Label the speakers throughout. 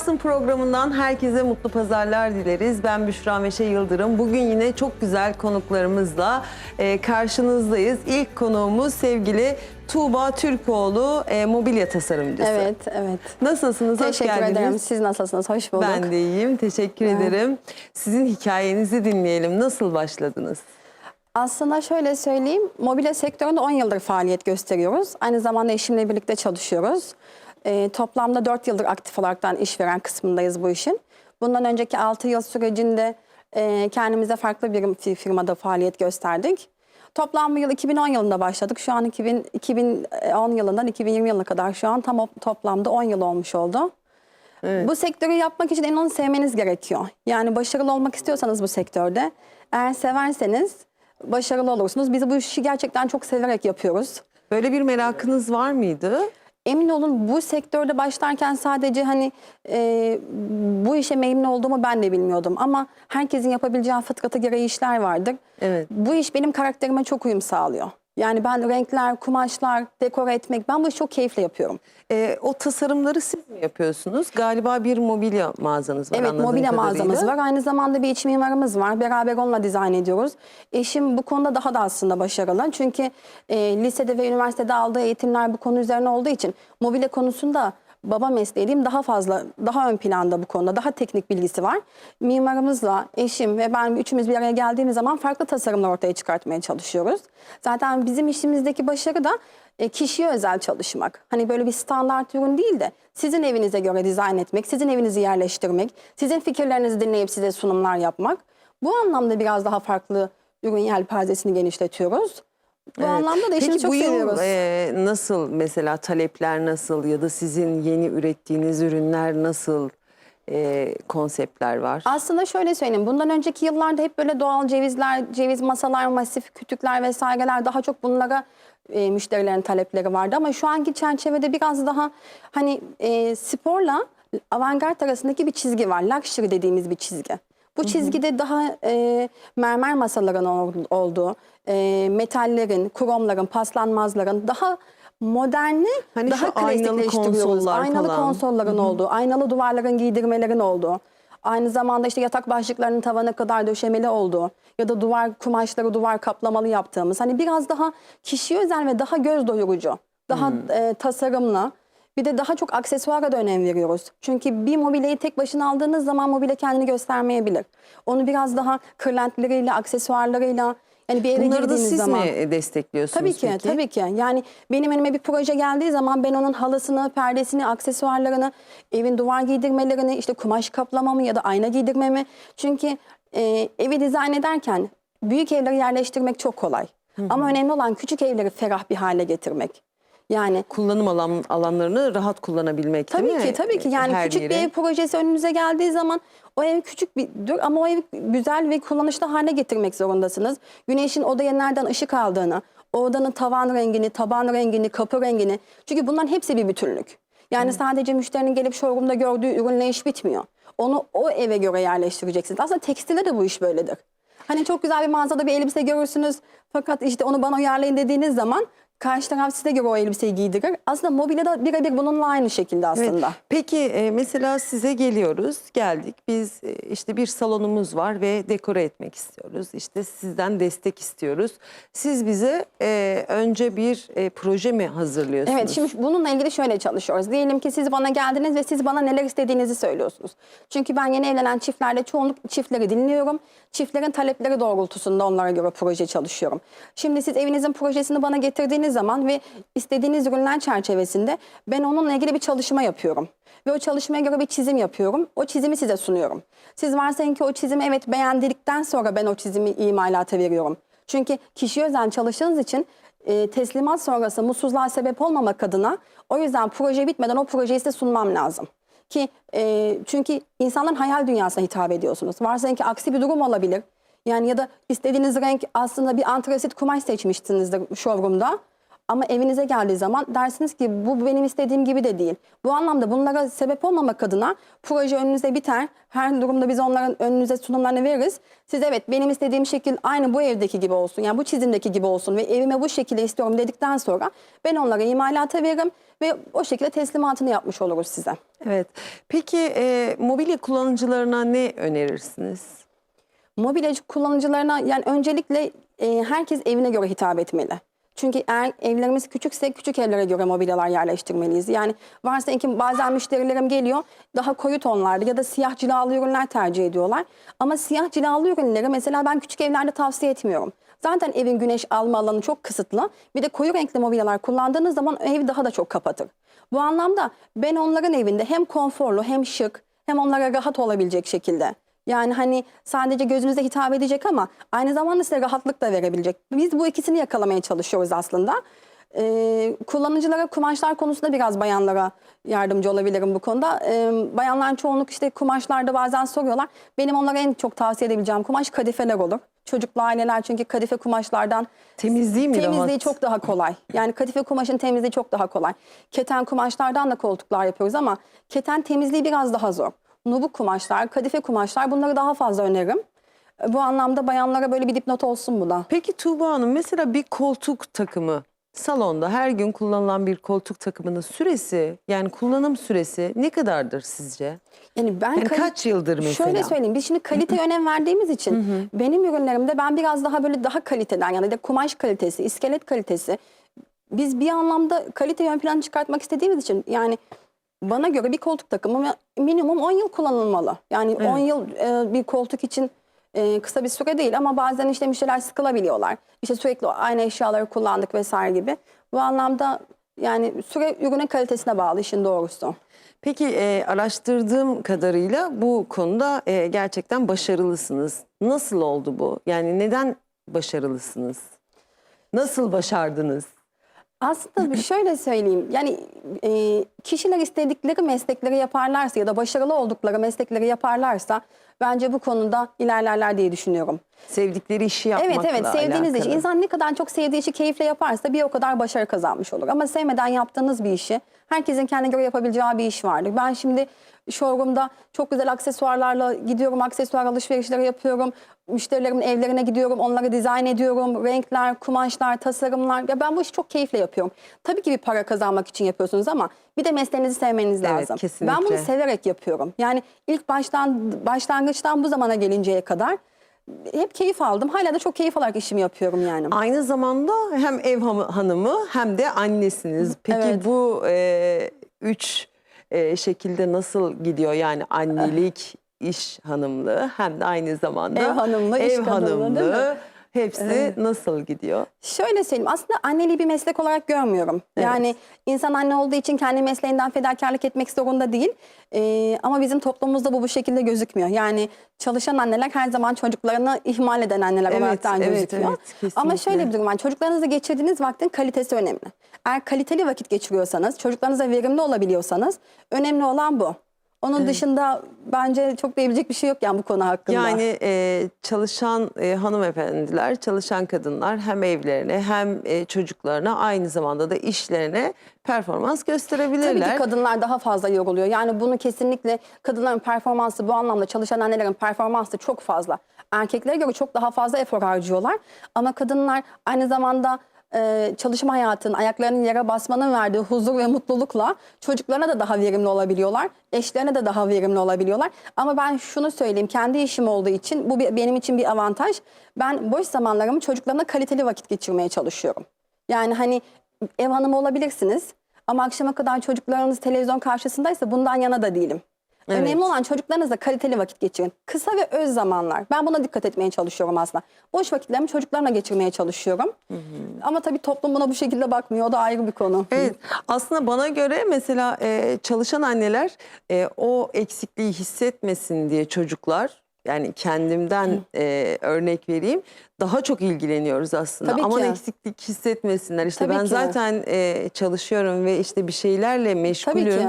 Speaker 1: Varsın programından herkese mutlu pazarlar dileriz. Ben Büşra Meşe Yıldırım. Bugün yine çok güzel konuklarımızla e, karşınızdayız. İlk konuğumuz sevgili Tuğba Türkoğlu, e, mobilya tasarımcısı.
Speaker 2: Evet, evet.
Speaker 1: Nasılsınız? Hoş
Speaker 2: Teşekkür
Speaker 1: geldiniz.
Speaker 2: ederim. Siz nasılsınız? Hoş bulduk.
Speaker 1: Ben de iyiyim. Teşekkür ederim. Sizin hikayenizi dinleyelim. Nasıl başladınız?
Speaker 2: Aslında şöyle söyleyeyim, mobilya sektöründe 10 yıldır faaliyet gösteriyoruz. Aynı zamanda eşimle birlikte çalışıyoruz. Ee, toplamda 4 yıldır aktif olaraktan işveren kısmındayız bu işin. Bundan önceki 6 yıl sürecinde e, kendimize farklı bir fi- firmada faaliyet gösterdik. Toplam bu yıl 2010 yılında başladık. Şu an 2000, 2010 yılından 2020 yılına kadar şu an tam toplamda 10 yıl olmuş oldu. Bu sektörü yapmak için en onu sevmeniz gerekiyor. Yani başarılı olmak istiyorsanız bu sektörde, eğer severseniz başarılı olursunuz. Biz bu işi gerçekten çok severek yapıyoruz.
Speaker 1: Böyle bir merakınız var mıydı?
Speaker 2: Emin olun bu sektörde başlarken sadece hani e, bu işe memnun olduğumu ben de bilmiyordum. Ama herkesin yapabileceği fıtratı gereği işler vardır.
Speaker 1: Evet.
Speaker 2: Bu iş benim karakterime çok uyum sağlıyor. Yani ben renkler, kumaşlar, dekore etmek, ben bu işi çok keyifle yapıyorum.
Speaker 1: E, o tasarımları siz mi yapıyorsunuz? Galiba bir mobilya mağazanız var
Speaker 2: Evet
Speaker 1: anladığım
Speaker 2: mobilya
Speaker 1: kadarıyla.
Speaker 2: mağazamız var. Aynı zamanda bir iç mimarımız var. Beraber onunla dizayn ediyoruz. Eşim bu konuda daha da aslında başarılı. Çünkü e, lisede ve üniversitede aldığı eğitimler bu konu üzerine olduğu için mobilya konusunda baba mesleği diyeyim daha fazla, daha ön planda bu konuda. Daha teknik bilgisi var. Mimarımızla, eşim ve ben üçümüz bir araya geldiğimiz zaman farklı tasarımlar ortaya çıkartmaya çalışıyoruz. Zaten bizim işimizdeki başarı da e, kişiye özel çalışmak. Hani böyle bir standart ürün değil de sizin evinize göre dizayn etmek, sizin evinizi yerleştirmek, sizin fikirlerinizi dinleyip size sunumlar yapmak. Bu anlamda biraz daha farklı ürün yelpazesini genişletiyoruz. Bu
Speaker 1: Evet.
Speaker 2: anlamda da işimizi
Speaker 1: Peki
Speaker 2: çok
Speaker 1: bu yıl
Speaker 2: seviyoruz.
Speaker 1: e, nasıl mesela talepler nasıl ya da sizin yeni ürettiğiniz ürünler nasıl e, konseptler var?
Speaker 2: Aslında şöyle söyleyeyim. Bundan önceki yıllarda hep böyle doğal cevizler, ceviz masalar, masif kütükler vesaireler daha çok bunlara e, müşterilerin talepleri vardı. Ama şu anki çerçevede biraz daha hani e, sporla avantgard arasındaki bir çizgi var. Luxury dediğimiz bir çizgi. Bu çizgide daha e, mermer masaların ol- olduğu, e, metallerin, kromların, paslanmazların daha moderni,
Speaker 1: Hani
Speaker 2: daha
Speaker 1: aynalı
Speaker 2: klasikleştiriyoruz. Aynalı
Speaker 1: falan.
Speaker 2: konsolların olduğu, aynalı duvarların giydirmelerin olduğu. Aynı zamanda işte yatak başlıklarının tavana kadar döşemeli olduğu ya da duvar kumaşları duvar kaplamalı yaptığımız hani biraz daha kişiye özel ve daha göz doyurucu, daha e, tasarımlı bir de daha çok aksesuara da önem veriyoruz. Çünkü bir mobilyayı tek başına aldığınız zaman mobilya kendini göstermeyebilir. Onu biraz daha kırlentleriyle, aksesuarlarıyla yani bir eve
Speaker 1: Bunları da siz
Speaker 2: zaman.
Speaker 1: mi destekliyorsunuz
Speaker 2: Tabii ki,
Speaker 1: peki?
Speaker 2: tabii ki. Yani benim önüme bir proje geldiği zaman ben onun halısını, perdesini, aksesuarlarını, evin duvar giydirmelerini, işte kumaş kaplamamı ya da ayna giydirmemi. Çünkü e, evi dizayn ederken büyük evleri yerleştirmek çok kolay. Ama önemli olan küçük evleri ferah bir hale getirmek. Yani
Speaker 1: Kullanım alan, alanlarını rahat kullanabilmek
Speaker 2: Tabii
Speaker 1: değil mi?
Speaker 2: ki tabii ki yani
Speaker 1: Her
Speaker 2: küçük
Speaker 1: yere.
Speaker 2: bir ev projesi önünüze geldiği zaman o ev küçük bir dur ama o evi güzel ve kullanışlı hale getirmek zorundasınız. Güneşin odaya nereden ışık aldığını, odanın tavan rengini, taban rengini, kapı rengini. Çünkü bunların hepsi bir bütünlük. Yani sadece müşterinin gelip showroom'da gördüğü ürünle iş bitmiyor. Onu o eve göre yerleştireceksiniz. Aslında tekstilde de bu iş böyledir. Hani çok güzel bir mağazada bir elbise görürsünüz fakat işte onu bana uyarlayın dediğiniz zaman karşı taraf size göre o elbiseyi giydirir. Aslında mobilyada birebir bununla aynı şekilde
Speaker 1: Evet.
Speaker 2: aslında.
Speaker 1: Peki e, mesela size geliyoruz, geldik. Biz e, işte bir salonumuz var ve dekore etmek istiyoruz. İşte sizden destek istiyoruz. Siz bize e, önce bir e, proje mi hazırlıyorsunuz?
Speaker 2: Evet şimdi bununla ilgili şöyle çalışıyoruz. Diyelim ki siz bana geldiniz ve siz bana neler istediğinizi söylüyorsunuz. Çünkü ben yeni evlenen çiftlerle çoğunluk çiftleri dinliyorum. Çiftlerin talepleri doğrultusunda onlara göre proje çalışıyorum. Şimdi siz evinizin projesini bana getirdiğiniz zaman ve istediğiniz ürünler çerçevesinde ben onunla ilgili bir çalışma yapıyorum. Ve o çalışmaya göre bir çizim yapıyorum. O çizimi size sunuyorum. Siz varsayın ki o çizimi evet beğendikten sonra ben o çizimi imalata veriyorum. Çünkü kişiye özel çalıştığınız için e, teslimat sonrası mutsuzluğa sebep olmamak adına o yüzden proje bitmeden o projeyi size sunmam lazım. Ki e, çünkü insanların hayal dünyasına hitap ediyorsunuz. Varsayın ki aksi bir durum olabilir. Yani ya da istediğiniz renk aslında bir antrasit kumaş seçmişsinizdir showroom'da. Ama evinize geldiği zaman dersiniz ki bu benim istediğim gibi de değil. Bu anlamda bunlara sebep olmamak adına proje önünüze biter. Her durumda biz onların önünüze sunumlarını veririz. Siz evet benim istediğim şekil aynı bu evdeki gibi olsun. Yani bu çizimdeki gibi olsun ve evime bu şekilde istiyorum dedikten sonra ben onlara imalata veririm ve o şekilde teslimatını yapmış oluruz size.
Speaker 1: Evet. Peki e, mobilya kullanıcılarına ne önerirsiniz?
Speaker 2: Mobilyacı kullanıcılarına yani öncelikle e, herkes evine göre hitap etmeli. Çünkü eğer evlerimiz küçükse küçük evlere göre mobilyalar yerleştirmeliyiz. Yani varsa ki bazen müşterilerim geliyor daha koyu tonlarda ya da siyah cilalı ürünler tercih ediyorlar. Ama siyah cilalı ürünleri mesela ben küçük evlerde tavsiye etmiyorum. Zaten evin güneş alma alanı çok kısıtlı. Bir de koyu renkli mobilyalar kullandığınız zaman evi daha da çok kapatır. Bu anlamda ben onların evinde hem konforlu hem şık hem onlara rahat olabilecek şekilde yani hani sadece gözünüze hitap edecek ama aynı zamanda size rahatlık da verebilecek. Biz bu ikisini yakalamaya çalışıyoruz aslında. Ee, kullanıcılara kumaşlar konusunda biraz bayanlara yardımcı olabilirim bu konuda. Ee, bayanlar çoğunluk işte kumaşlarda bazen soruyorlar. Benim onlara en çok tavsiye edebileceğim kumaş kadifeler olur. Çocuklu aileler çünkü kadife kumaşlardan
Speaker 1: Temizliği mi
Speaker 2: temizliği
Speaker 1: rahat?
Speaker 2: çok daha kolay. Yani kadife kumaşın temizliği çok daha kolay. Keten kumaşlardan da koltuklar yapıyoruz ama keten temizliği biraz daha zor. Nubuk kumaşlar, kadife kumaşlar bunları daha fazla öneririm. Bu anlamda bayanlara böyle bir dipnot olsun bu da.
Speaker 1: Peki Tuğba Hanım mesela bir koltuk takımı salonda her gün kullanılan bir koltuk takımının süresi yani kullanım süresi ne kadardır sizce?
Speaker 2: Yani ben
Speaker 1: Yani kaç yıldır mesela?
Speaker 2: Şöyle söyleyeyim. Biz şimdi kaliteye önem verdiğimiz için benim ürünlerimde ben biraz daha böyle daha kaliteden yani de kumaş kalitesi, iskelet kalitesi biz bir anlamda kaliteyi ön plana çıkartmak istediğimiz için yani bana göre bir koltuk takımı minimum 10 yıl kullanılmalı. Yani 10 yıl e, bir koltuk için e, kısa bir süre değil ama bazen işte müşteriler sıkılabiliyorlar. İşte sürekli aynı eşyaları kullandık vesaire gibi. Bu anlamda yani süre ürünün kalitesine bağlı işin doğrusu.
Speaker 1: Peki e, araştırdığım kadarıyla bu konuda e, gerçekten başarılısınız. Nasıl oldu bu? Yani neden başarılısınız? Nasıl başardınız?
Speaker 2: Aslında şöyle söyleyeyim. Yani e, kişiler istedikleri meslekleri yaparlarsa ya da başarılı oldukları meslekleri yaparlarsa bence bu konuda ilerlerler diye düşünüyorum.
Speaker 1: Sevdikleri işi yapmakla
Speaker 2: Evet evet sevdiğiniz işi
Speaker 1: alakalı.
Speaker 2: insan ne kadar çok sevdiği işi keyifle yaparsa bir o kadar başarı kazanmış olur. Ama sevmeden yaptığınız bir işi herkesin kendine göre yapabileceği bir iş vardır. Ben şimdi showroom'da çok güzel aksesuarlarla gidiyorum, aksesuar alışverişleri yapıyorum. Müşterilerimin evlerine gidiyorum, onları dizayn ediyorum. Renkler, kumaşlar, tasarımlar. Ya ben bu işi çok keyifle yapıyorum. Tabii ki bir para kazanmak için yapıyorsunuz ama bir de mesleğinizi sevmeniz
Speaker 1: Evet,
Speaker 2: lazım.
Speaker 1: kesinlikle.
Speaker 2: Ben bunu severek yapıyorum. Yani ilk baştan başlangıçtan bu zamana gelinceye kadar hep keyif aldım. Hala da çok keyif alarak işimi yapıyorum yani.
Speaker 1: Aynı zamanda hem ev hanımı hem de annesiniz. Peki
Speaker 2: Evet.
Speaker 1: bu e, üç e, şekilde nasıl gidiyor? Yani annelik, iş hanımlığı hem de aynı zamanda
Speaker 2: Ev hanımlığı, iş
Speaker 1: ev
Speaker 2: değil mi?
Speaker 1: hanımlığı. Hepsi nasıl gidiyor?
Speaker 2: Şöyle söyleyeyim aslında anneliği bir meslek olarak görmüyorum.
Speaker 1: Evet.
Speaker 2: Yani insan anne olduğu için kendi mesleğinden fedakarlık etmek zorunda değil. Ee, ama bizim toplumumuzda bu bu şekilde gözükmüyor. Yani çalışan anneler her zaman çocuklarını ihmal eden anneler
Speaker 1: Evet,
Speaker 2: olaraktan
Speaker 1: evet,
Speaker 2: gözüküyor.
Speaker 1: evet,
Speaker 2: ama şöyle bir durum var. Çocuklarınızla geçirdiğiniz vaktin kalitesi önemli. Eğer kaliteli vakit geçiriyorsanız, çocuklarınıza verimli olabiliyorsanız önemli olan bu. Onun dışında bence çok diyebilecek bir şey yok yani bu konu hakkında.
Speaker 1: Yani e, çalışan e, hanımefendiler, çalışan kadınlar hem evlerine hem e, çocuklarına aynı zamanda da işlerine performans gösterebilirler.
Speaker 2: Tabii ki kadınlar daha fazla yoruluyor. Yani bunu kesinlikle kadınların performansı bu anlamda çalışan annelerin performansı çok fazla. Erkeklere göre çok daha fazla efor harcıyorlar. Ama kadınlar aynı zamanda e, çalışma hayatının, ayaklarının yere basmanın verdiği huzur ve mutlulukla çocuklarına da daha verimli olabiliyorlar. Eşlerine de daha verimli olabiliyorlar. Ama ben şunu söyleyeyim, kendi işim olduğu için bu bir- benim için bir avantaj. Ben boş zamanlarımı çocuklarımla kaliteli vakit geçirmeye çalışıyorum. Yani hani ev hanımı olabilirsiniz ama akşama kadar çocuklarınız televizyon karşısındaysa bundan yana da değilim.
Speaker 1: Evet.
Speaker 2: Önemli olan çocuklarınızla kaliteli vakit geçirin. Kısa ve öz zamanlar. Ben buna dikkat etmeye çalışıyorum aslında. Boş vakitlerimi çocuklarımla geçirmeye çalışıyorum. Ama tabii toplum buna bu şekilde bakmıyor. O da ayrı bir konu.
Speaker 1: Evet aslında bana göre mesela e, çalışan anneler e, o eksikliği hissetmesin diye çocuklar yani kendimden e, örnek vereyim daha çok ilgileniyoruz aslında.
Speaker 2: Tabii
Speaker 1: Aman
Speaker 2: ki.
Speaker 1: eksiklik hissetmesinler işte
Speaker 2: Tabii
Speaker 1: ben
Speaker 2: ki.
Speaker 1: zaten e, çalışıyorum ve işte bir şeylerle meşgulüm.
Speaker 2: ki.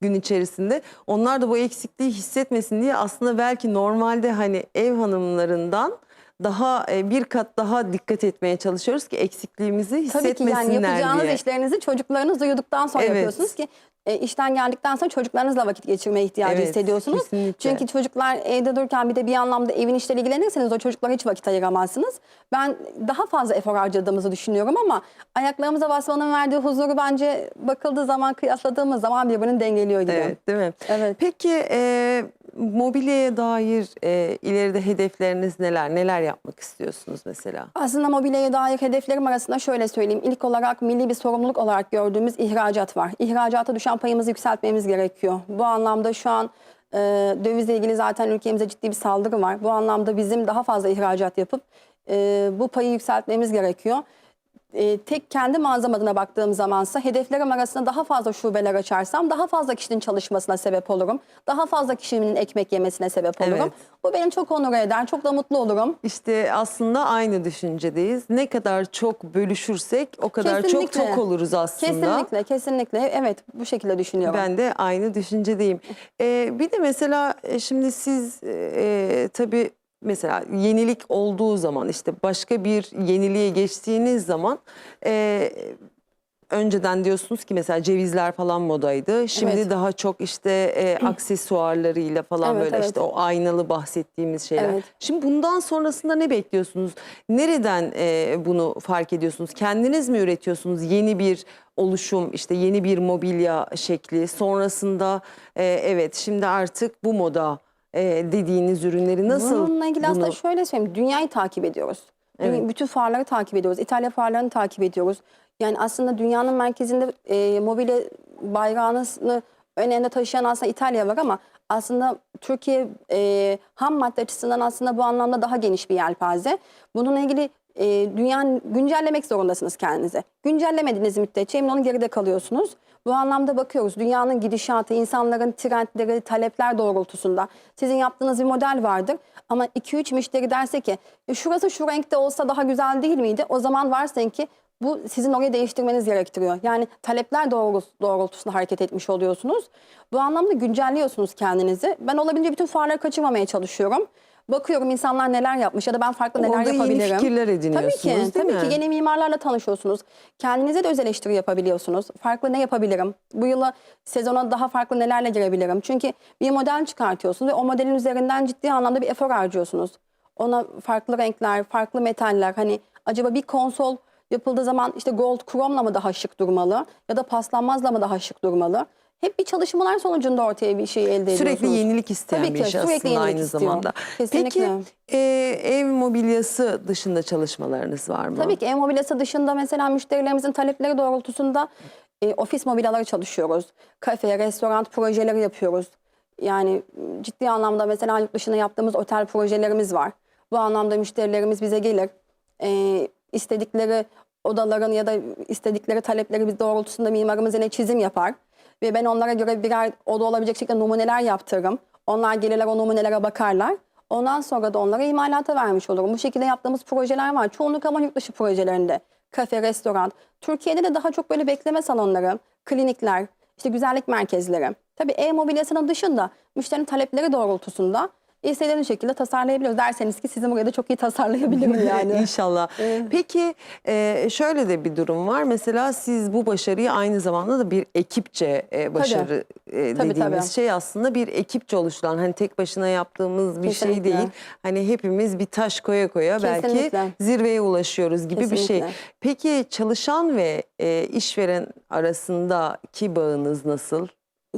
Speaker 1: Gün içerisinde onlar da bu eksikliği hissetmesin diye aslında belki normalde hani ev hanımlarından daha e, bir kat daha dikkat etmeye çalışıyoruz ki eksikliğimizi
Speaker 2: Tabii ki
Speaker 1: hissetmesinler
Speaker 2: yani yapacağınız
Speaker 1: diye.
Speaker 2: işlerinizi çocuklarınız uyuduktan sonra
Speaker 1: Evet.
Speaker 2: yapıyorsunuz ki e, işten geldikten sonra çocuklarınızla vakit geçirmeye ihtiyacı
Speaker 1: Evet,
Speaker 2: hissediyorsunuz.
Speaker 1: kesinlikle.
Speaker 2: Çünkü çocuklar evde dururken bir de bir anlamda evin işleriyle ilgilenirseniz o çocuklara hiç vakit ayıramazsınız. Ben daha fazla efor harcadığımızı düşünüyorum ama ayaklarımıza basmanın verdiği huzuru bence bakıldığı zaman kıyasladığımız zaman birbirini dengeliyor gibi.
Speaker 1: Evet, değil mi?
Speaker 2: Evet.
Speaker 1: Peki e, mobilyaya dair e, ileride hedefleriniz neler? Neler yapmak istiyorsunuz mesela?
Speaker 2: Aslında mobilyaya dair hedeflerim arasında şöyle söyleyeyim. İlk olarak milli bir sorumluluk olarak gördüğümüz ihracat var. İhracata düşen payımızı yükseltmemiz gerekiyor. Bu anlamda şu an e, dövizle ilgili zaten ülkemize ciddi bir saldırı var. Bu anlamda bizim daha fazla ihracat yapıp e, bu payı yükseltmemiz gerekiyor. E, tek kendi mağazam adına baktığım zamansa hedeflerim arasında daha fazla şubeler açarsam daha fazla kişinin çalışmasına sebep olurum. Daha fazla kişinin ekmek yemesine sebep olurum.
Speaker 1: Evet.
Speaker 2: Bu beni çok onur eder, çok da mutlu olurum.
Speaker 1: İşte aslında aynı düşüncedeyiz. Ne kadar çok bölüşürsek o kadar çok
Speaker 2: Kesinlikle.
Speaker 1: tok oluruz aslında.
Speaker 2: Kesinlikle, kesinlikle. Evet, bu şekilde düşünüyorum.
Speaker 1: Ben de aynı düşüncedeyim. Ee, bir de mesela e, şimdi siz e, tabii mesela yenilik olduğu zaman işte başka bir yeniliğe geçtiğiniz zaman e, önceden diyorsunuz ki mesela cevizler falan modaydı. Şimdi
Speaker 2: Evet.
Speaker 1: daha çok işte e, aksesuarlarıyla falan
Speaker 2: Evet,
Speaker 1: böyle
Speaker 2: evet.
Speaker 1: işte o aynalı bahsettiğimiz şeyler.
Speaker 2: Evet.
Speaker 1: Şimdi bundan sonrasında ne bekliyorsunuz? Nereden e, bunu fark ediyorsunuz? Kendiniz mi üretiyorsunuz? Yeni bir oluşum, işte yeni bir mobilya şekli. Sonrasında e, evet şimdi artık bu moda e, dediğiniz ürünleri nasıl
Speaker 2: Bununla ilgili aslında
Speaker 1: bunu-
Speaker 2: şöyle söyleyeyim. Dünyayı takip ediyoruz.
Speaker 1: Evet.
Speaker 2: Bütün fuarları takip ediyoruz. İtalya fuarlarını takip ediyoruz. Yani aslında dünyanın merkezinde e, mobilya bayrağını önünde taşıyan aslında İtalya var ama aslında Türkiye e, ham madde açısından aslında bu anlamda daha geniş bir yelpaze. Bununla ilgili e, dünyanın güncellemek zorundasınız kendinizi. Güncellemediğiniz müddetçe emin olun geride kalıyorsunuz. Bu anlamda bakıyoruz dünyanın gidişatı, insanların trendleri, talepler doğrultusunda. Sizin yaptığınız bir model vardır ama 2-3 müşteri derse ki "E, şurası şu renkte olsa daha güzel değil miydi? O zaman varsın ki bu sizin orayı değiştirmeniz gerektiriyor. Yani talepler doğrultus- doğrultusunda hareket etmiş oluyorsunuz. Bu anlamda güncelliyorsunuz kendinizi. Ben olabildiğince bütün fuarları kaçırmamaya çalışıyorum. Bakıyorum insanlar neler yapmış ya da ben farklı neler
Speaker 1: yeni
Speaker 2: yapabilirim.
Speaker 1: fikirler ediniyorsunuz,
Speaker 2: Tabii ki,
Speaker 1: değil
Speaker 2: tabii
Speaker 1: mi?
Speaker 2: ki yeni mimarlarla tanışıyorsunuz. Kendinize de öz eleştiri yapabiliyorsunuz. Farklı ne yapabilirim? Bu yıla sezona daha farklı nelerle girebilirim? Çünkü bir model çıkartıyorsunuz ve o modelin üzerinden ciddi anlamda bir efor harcıyorsunuz. Ona farklı renkler, farklı metaller hani acaba bir konsol yapıldığı zaman işte gold chrome'la mı daha şık durmalı ya da paslanmazla mı daha şık durmalı? Hep bir çalışmalar sonucunda ortaya bir şey elde ediyorsunuz.
Speaker 1: Sürekli yenilik isteyen
Speaker 2: Tabii
Speaker 1: bir
Speaker 2: ki,
Speaker 1: iş
Speaker 2: sürekli
Speaker 1: aslında
Speaker 2: yenilik
Speaker 1: aynı
Speaker 2: istiyor.
Speaker 1: zamanda.
Speaker 2: Kesinlikle.
Speaker 1: Peki e, ev mobilyası dışında çalışmalarınız var mı?
Speaker 2: Tabii ki ev mobilyası dışında mesela müşterilerimizin talepleri doğrultusunda e, ofis mobilyaları çalışıyoruz. Kafe, restoran projeleri yapıyoruz. Yani m, ciddi anlamda mesela yurt dışında yaptığımız otel projelerimiz var. Bu anlamda müşterilerimiz bize gelir. E, istedikleri odaların ya da istedikleri talepleri biz doğrultusunda mimarımız yine çizim yapar. Ve ben onlara göre birer oda olabilecek şekilde numuneler yaptırırım. Onlar gelirler o numunelere bakarlar. Ondan sonra da onlara imalata vermiş olurum. Bu şekilde yaptığımız projeler var. Çoğunluk ama yurt dışı projelerinde. Kafe, restoran. Türkiye'de de daha çok böyle bekleme salonları, klinikler, işte güzellik merkezleri. Tabii ev mobilyasının dışında müşterinin talepleri doğrultusunda istediğiniz şekilde tasarlayabiliyoruz. Derseniz ki sizin buraya da çok iyi tasarlayabilirim yani.
Speaker 1: İnşallah. Peki e, şöyle de bir durum var. Mesela siz bu başarıyı aynı zamanda da bir ekipçe e, başarı e,
Speaker 2: Tabii,
Speaker 1: dediğimiz
Speaker 2: tabii.
Speaker 1: şey aslında bir ekipçe oluşturan hani tek başına yaptığımız bir şey
Speaker 2: Kesinlikle.
Speaker 1: değil. Hani hepimiz bir taş koya koya belki
Speaker 2: Kesinlikle.
Speaker 1: zirveye ulaşıyoruz gibi bir şey.
Speaker 2: Kesinlikle.
Speaker 1: Peki çalışan ve e, işveren arasındaki bağınız nasıl?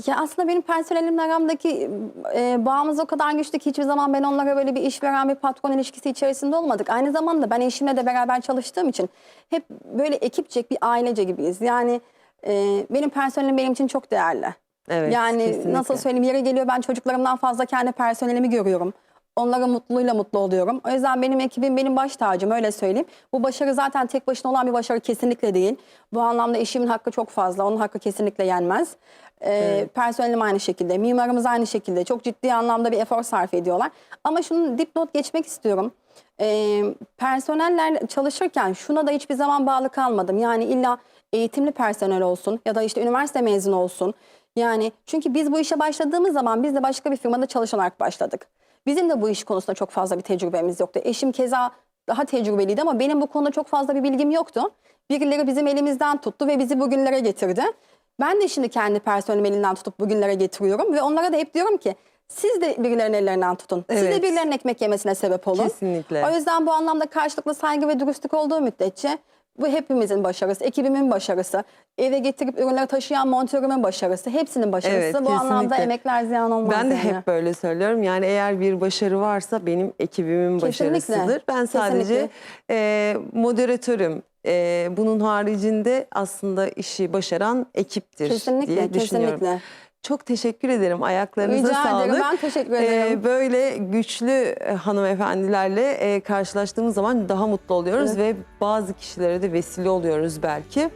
Speaker 2: Ya aslında benim personelimle aramdaki e, bağımız o kadar güçlü ki hiçbir zaman ben onlara böyle bir işveren bir patron ilişkisi içerisinde olmadık. Aynı zamanda ben eşimle de beraber çalıştığım için hep böyle ekipçek bir ailece gibiyiz. Yani e, benim personelim benim için çok değerli.
Speaker 1: Evet,
Speaker 2: yani
Speaker 1: kesinlikle.
Speaker 2: nasıl söyleyeyim yere geliyor ben çocuklarımdan fazla kendi personelimi görüyorum. Onların mutluluğuyla mutlu oluyorum. O yüzden benim ekibim benim baş tacım öyle söyleyeyim. Bu başarı zaten tek başına olan bir başarı kesinlikle değil. Bu anlamda eşimin hakkı çok fazla. Onun hakkı kesinlikle yenmez. Ee, Personelim aynı şekilde, mimarımız aynı şekilde. Çok ciddi anlamda bir efor sarf ediyorlar. Ama şunu dipnot geçmek istiyorum. Ee, personeller çalışırken şuna da hiçbir zaman bağlı kalmadım. Yani illa eğitimli personel olsun ya da işte üniversite mezunu olsun. Yani çünkü biz bu işe başladığımız zaman biz de başka bir firmada çalışan olarak başladık. Bizim de bu iş konusunda çok fazla bir tecrübemiz yoktu. Eşim keza daha tecrübeliydi ama benim bu konuda çok fazla bir bilgim yoktu. Birileri bizim elimizden tuttu ve bizi bugünlere getirdi. Ben de şimdi kendi personelimi elinden tutup bugünlere getiriyorum ve onlara da hep diyorum ki siz de birilerinin ellerinden tutun. Siz
Speaker 1: Evet.
Speaker 2: de birilerinin ekmek yemesine sebep olun.
Speaker 1: Kesinlikle.
Speaker 2: O yüzden bu anlamda karşılıklı saygı ve dürüstlük olduğu müddetçe bu hepimizin başarısı, ekibimin başarısı, eve getirip ürünleri taşıyan montörümün başarısı, hepsinin başarısı.
Speaker 1: Evet,
Speaker 2: bu anlamda
Speaker 1: kesinlikle.
Speaker 2: emekler ziyan olmaz.
Speaker 1: Ben de
Speaker 2: yani.
Speaker 1: hep böyle söylüyorum. Yani eğer bir başarı varsa benim ekibimin
Speaker 2: Kesinlikle.
Speaker 1: başarısıdır. Ben sadece
Speaker 2: Kesinlikle.
Speaker 1: e, moderatörüm. E, bunun haricinde aslında işi başaran ekiptir
Speaker 2: Kesinlikle,
Speaker 1: diye düşünüyorum.
Speaker 2: kesinlikle.
Speaker 1: Çok teşekkür ederim. Ayaklarınıza
Speaker 2: Rica
Speaker 1: sağlık.
Speaker 2: ederim. Ben teşekkür ederim.
Speaker 1: Ee, böyle güçlü e, hanımefendilerle e, karşılaştığımız zaman daha mutlu oluyoruz ve bazı kişilere de vesile oluyoruz belki.